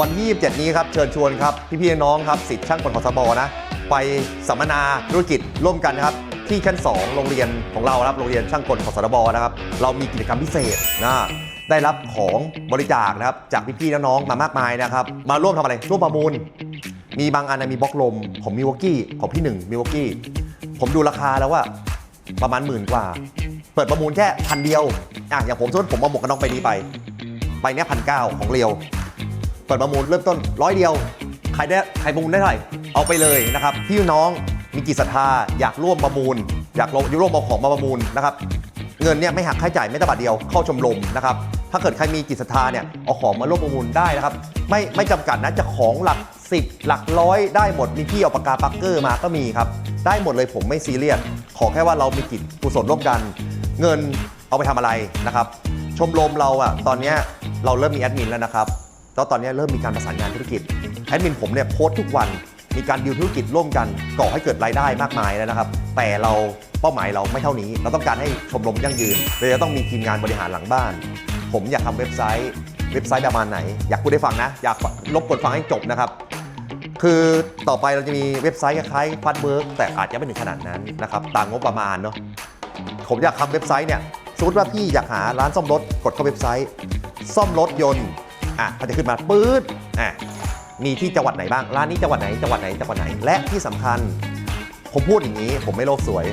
วันที่27นี้ครับเชิญชวนครับพี่ๆน้องครับสิทธิ์ช่างกลขอสบนะไปสัมมนาธุรกิจร่วมกันนะครับที่ชั้น 2 โรงเรียนของเราครับโรงเรียนช่างกลขอสบนะครับเรามีกิจกรรมพิเศษนะได้รับของบริจาคนะครับจากพี่ๆน้องๆมามากมายนะครับมาร่วมทำอะไรร่วมประมูล มีบางอันนะมีบล็อกลมของมิวอกี้ของพี่หนึ่งมิวอกี้ผมดูราคาแล้วว่าประมาณหมื่นกว่า เปิดประมูลแค่พันเดียวอะอย่างผมสมมติผมเอาหมวกกันน็อกไปนี้ไปใบเนี้ยพันเก้าของเรียว เปิดประมูลเริ่มต้นร้อยเดียวใครได้ใครประมูลได้เท่าไหร่เอาไปเลยนะครับพี่น้องมีจิตศรัทธาอยากร่วมประมูล อยากร่วมร่วมเอาของมาประมูลนะครับเงินเนี่ยไม่หักค่าใช้จ่ายไม่แต่บาทเดียวเข้าชมรมนะครับถ้าเกิดใครมีจิตศรัทธาเนี่ยเอาของมาร่วมประมูลได้นะครับ ไม่ไม่จำกัดนะจะของหลักสิบหลักร้อยได้หมดมีพี่เอาปากกาปักเกอร์มาก็มีครับ ได้หมดเลยผมไม่ซีเรียสขอแค่ว่าเรามีจิตกุศลร่วมกัน เงินเอาไปทำอะไรนะครับ ชมรมเราอะตอนเนี้ยเราเริ่มมีแอดมินแล้วนะครับ แล้วตอนนี้เริ่มมีการประสานงานธุรกิจแอดมินผมเนี่ยโพสต์ทุกวันมีการดิวธุรกิจร่วมกันก่อให้เกิดรายได้มากมายแล้วนะครับ แต่เราเป้าหมายเราไม่เท่านี้ เราต้องการให้ชมรมยั่งยืนเราจะต้องมีทีมงานบริหารหลังบ้าน ผมอยากทำเว็บไซต์เว็บไซต์ประมาณไหน อยากพูดให้ฟังนะ อยากรบกวนฟังให้จบนะครับ คือต่อไปเราจะมีเว็บไซต์คล้ายๆฟันเวิร์กแต่อาจจะไม่ถึงขนาดนั้นนะครับตามงบประมาณเนาะผมอยากทำเว็บไซต์เนี่ยสมมติว่าพี่อยากหาร้านซ่อมรถกดเข้าเว็บไซต์ ซ่อมรถยนต์ อะเขาจะขึ้นมาปื๊ดอะมีที่จังหวัดไหนบ้าง ร้านนี้จังหวัดไหน จังหวัดไหน จังหวัดไหน และที่สำคัญ ผมพูดอย่างนี้ ผมไม่โลกสวย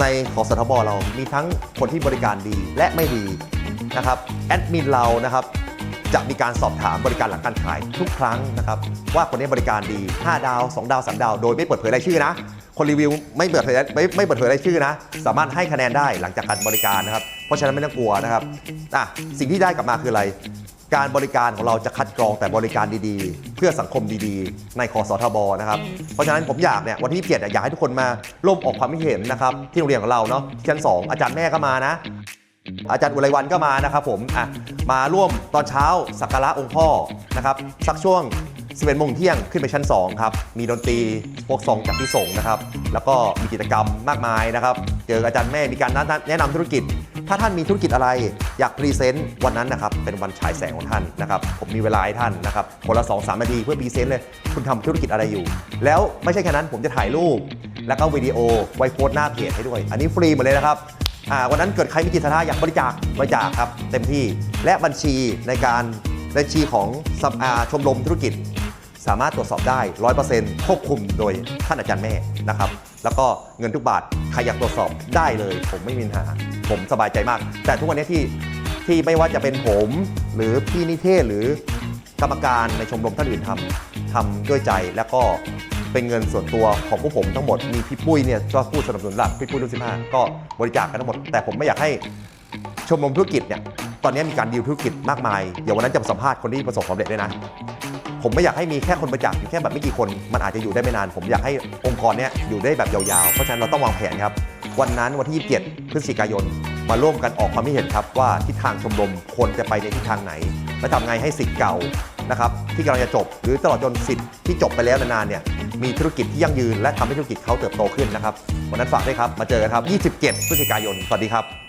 ในของสทบเรามีทั้งคนที่บริการดีและไม่ดีนะครับ แอดมินเรานะครับ จะมีการสอบถามบริการหลังการขายทุกครั้งนะครับ ว่าคนนี้บริการดี 5 ดาว 2 ดาว 3 ดาว โดยไม่เปิดเผยรายชื่อนะ คนรีวิวไม่เปิดเผยไม่ไม่เปิดเผยรายชื่อนะ สามารถให้คะแนนได้หลังจากการบริการนะครับ เพราะฉะนั้นไม่ต้องกลัวนะครับอะสิ่งที่ได้กลับมาคืออะไร การบริการของเราจะคัดกรองแต่บริการดีๆ เพื่อสังคมดีๆ ในคอสทบนะครับ เพราะฉะนั้นผมอยากเนี่ยวันที่เกียรติอยากให้ทุกคนมาร่วมออกความคิดเห็นนะครับที่โรงเรียนของเราเนาะชั้นสองอาจารย์แม่ก็มานะ อาจารย์อุไรวันก็มานะครับผมอะมาร่วมตอนเช้าสักการะองค์พ่อนะครับสักช่วง11โมงเที่ยงขึ้นไปชั้น 2 ครับ มีดนตรีพวกซองจากที่ส่งนะครับ แล้วก็มีกิจกรรมมากมายนะครับ เจออาจารย์แม่มีการแนะนำธุรกิจ ถ้าท่านมีธุรกิจอะไรอยากพรีเซนต์วันนั้นนะครับเป็นวันฉายแสงของท่านนะครับผมมีเวลาให้ท่านนะครับคนละ2อสนาทีเพื่อพรีเซนต์เลย คุณทำธุรกิจอะไรอยู่ แล้วไม่ใช่แค่นั้นผมจะถ่ายรูป แล้วก็วิดีโอไว้โพสต์หน้าเพจให้ด้วย อันนี้ฟรีหมดเลยนะครับวันนั้นเกิดใครมีจิตศรัทธาอยากบริจาคบริจาคครับเต็มที่และบัญชีในการบัญชีของสัมอ่าชมรมธุรกิจ สามารถตรวจสอบได้ 100%ควบคุมโดยท่านอาจารย์แม่นะครับ แล้วก็เงินทุกบาท ครอยากตรวจสอบได้เลย ผมไม่มีปัญหา ผมสบายใจมาก แต่ทุกวันนี้ที่ที่ไม่ว่าจะเป็นผม หรือพี่นิเทศหรือกรรมการในชมรมท่านอื่นทำทำด้วยใจแล้วก็เป็นเงินส่วนตัวของพวกผมทั้งหมดมีพี่ปุ้ยเนี่ยก็ผู้สนับสนุนหลักพี่ปุ้ยรุ่นสิบห้าก็บริจาคกันทั้งหมด แต่ผมไม่อยากให้ชมรมธุรกิจเนี่ย ตอนนี้มีการดีลธุรกิจมากมาย เดี๋ยววันนั้นจะมาสัมภาษณ์คนที่ประสบความสำเร็จด้วยนะ ผมไม่อยากให้มีแค่คนบริจาคอยู่แค่แบบไม่กี่คน มันอาจจะอยู่ได้ไม่นาน ผมอยากให้องค์กรเนี้ยอยู่ได้แบบยาวๆ เพราะฉะนั้นเราต้องวางแผนครับ วันนั้นวันที่ 27 พฤศจิกายน มาร่วมกันออกความคิดเห็นครับว่าทิศทางชมรมควรจะไปในทิศทางไหน และทำไงให้สิทธิ์เก่านะครับที่กำลังจะจบ หรือตลอดจนสิทธิ์ที่จบไปแล้วนานๆเนี่ยมีธุรกิจที่ยั่งยืน และทำให้ธุรกิจเขาเติบโตขึ้นนะครับวันนั้นฝากด้วยครับมาเจอกันครับ 27 พฤศจิกายนสวัสดีครับ